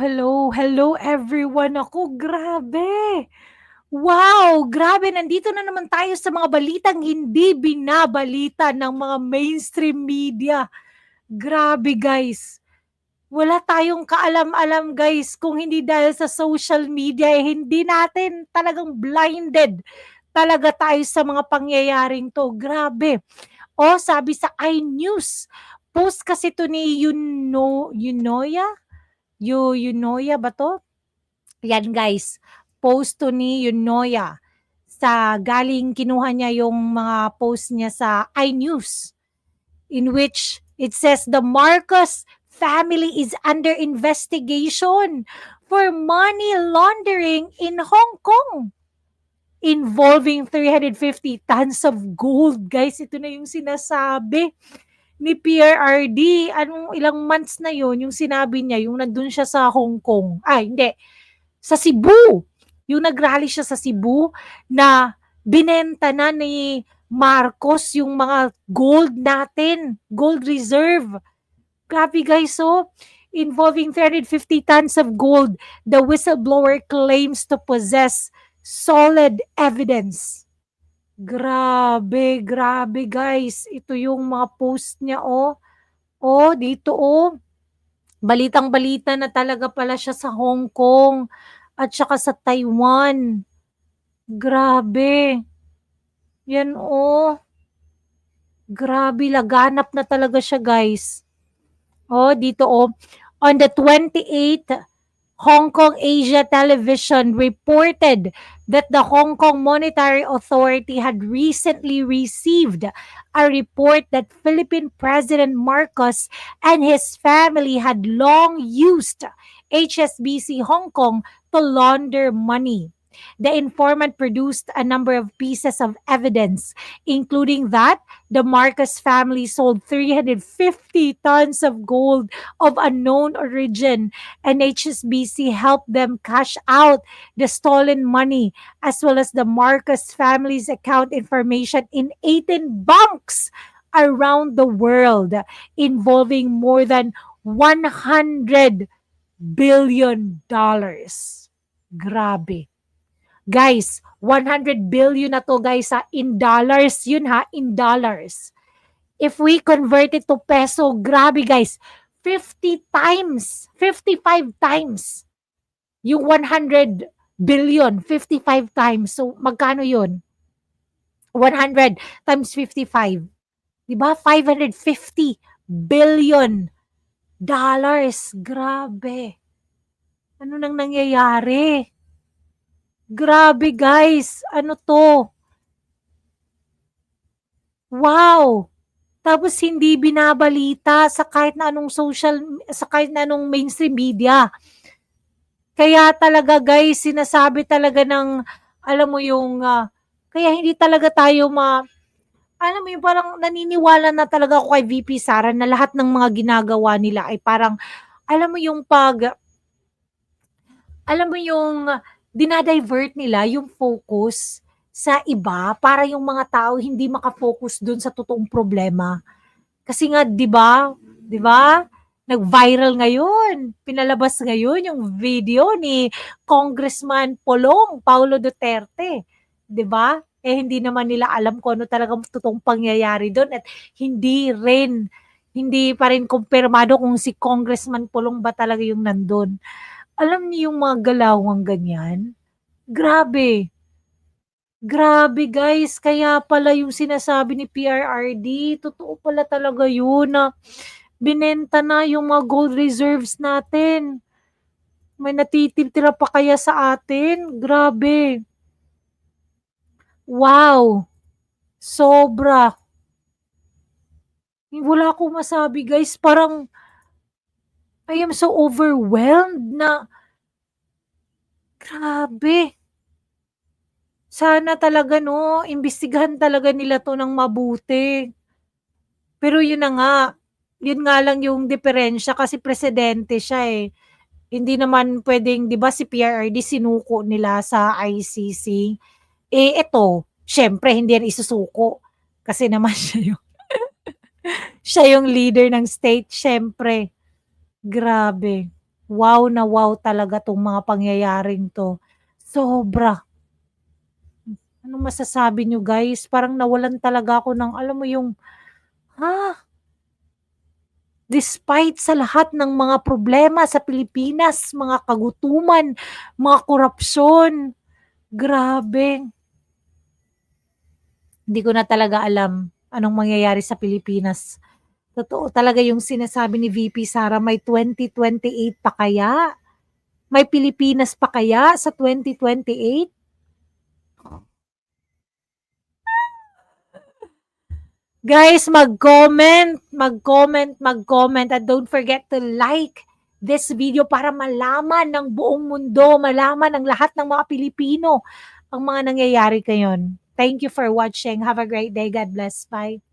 hello, hello everyone. Naku, grabe! Wow, grabe nandito na naman tayo sa mga balitang hindi binabalita ng mga mainstream media. Grabe guys, wala tayong kaalam-alam guys kung hindi dahil sa social media eh hindi natin talagang blinded talaga tayo sa mga pangyayaring 'to, grabe. Oh, sabi sa iNews, post kasi 'to ni Yuno Yunoya? Yu Yunoya ba 'to? Yan guys, post 'to ni Yunoya sa galing kinuha niya yung mga post niya sa iNews in which it says the Marcos family is under investigation for money laundering in Hong Kong involving 350 tons of gold. Guys, ito na yung sinasabi ni PRRD. Anong ilang months na yon yung sinabi niya, yung nandun siya sa Hong Kong. Ay, hindi. Sa Cebu. Yung nagrally siya sa Cebu na binenta na ni Marcos yung mga gold natin, gold reserve. Grabe guys, so involving 350 tons of gold, the whistleblower claims to possess solid evidence. Grabe, grabe guys. Ito yung mga post niya, oh. Oh, dito, oh. Balitang-balita na talaga pala siya sa Hong Kong at saka sa Taiwan. Grabe. Yan, oh. Grabe, laganap na talaga siya, guys. Oh, dito, oh. On the 28th, Hong Kong Asia Television reported that the Hong Kong Monetary Authority had recently received a report that Philippine President Marcos and his family had long used HSBC Hong Kong to launder money. The informant produced a number of pieces of evidence, including that the Marcus family sold 350 tons of gold of unknown origin, and HSBC helped them cash out the stolen money, as well as the Marcus family's account information in 18 banks around the world, involving more than 100 billion dollars. Grabe. Guys, 100 billion na to guys ha, in dollars yun ha, in dollars. If we convert it to peso, grabe guys, 50 times, 55 times yung 100 billion, 55 times. So, magkano yun? 100 times 55. Diba? 550 billion dollars. Grabe. Ano nang nangyayari? Grabe guys, ano to? Wow! Tapos hindi binabalita sa kahit na anong social, sa kahit na anong mainstream media. Kaya talaga guys, sinasabi talaga ng, alam mo yung, uh, kaya hindi talaga tayo ma, alam mo yung parang naniniwala na talaga ako kay VP Sara na lahat ng mga ginagawa nila ay parang, alam mo yung pag, alam mo yung, dinadivert nila yung focus sa iba para yung mga tao hindi maka-focus dun sa totoong problema. Kasi nga, 'di ba? 'Di ba? Nag-viral ngayon, pinalabas ngayon yung video ni Congressman Polong Paulo Duterte, 'di ba? Eh hindi naman nila alam kung ano talagang totoong pangyayari doon at hindi rin hindi pa rin kumpirmado kung si Congressman Polong ba talaga yung nandun. Alam niyo yung mga galawang ganyan? Grabe. Grabe guys, kaya pala yung sinasabi ni PRRD, totoo pala talaga yun na binenta na yung mga gold reserves natin. May natitira pa kaya sa atin? Grabe. Wow. Sobra. Wala akong masabi guys, parang I am so overwhelmed na grabe. Sana talaga 'no, imbestigahan talaga nila 'to ng mabuti. Pero yun na nga, yun nga lang yung diferensya kasi presidente siya, eh. Hindi naman puwedeng 'di ba si PRRD sinuko nila sa ICC. Eh, eto, siyempre hindi yan isusuko kasi naman siya yung siya yung leader ng state siyempre. Grabe. Wow na wow talaga 'tong mga pangyayaring 'to, sobra. Anong masasabi niyo guys? Parang nawalan talaga ako ng alam mo yung, ha? Despite sa lahat ng mga problema sa Pilipinas, mga kagutuman, mga korapsyon, grabe. Hindi ko na talaga alam anong mangyayari sa Pilipinas. Totoo talaga yung sinasabi ni VP Sara, may 2028 pa kaya? May Pilipinas pa kaya sa 2028? Guys, mag-comment, mag-comment, mag-comment at don't forget to like this video para malaman ng buong mundo, malaman ng lahat ng mga Pilipino ang mga nangyayari ngayon. Thank you for watching. Have a great day. God bless. Bye.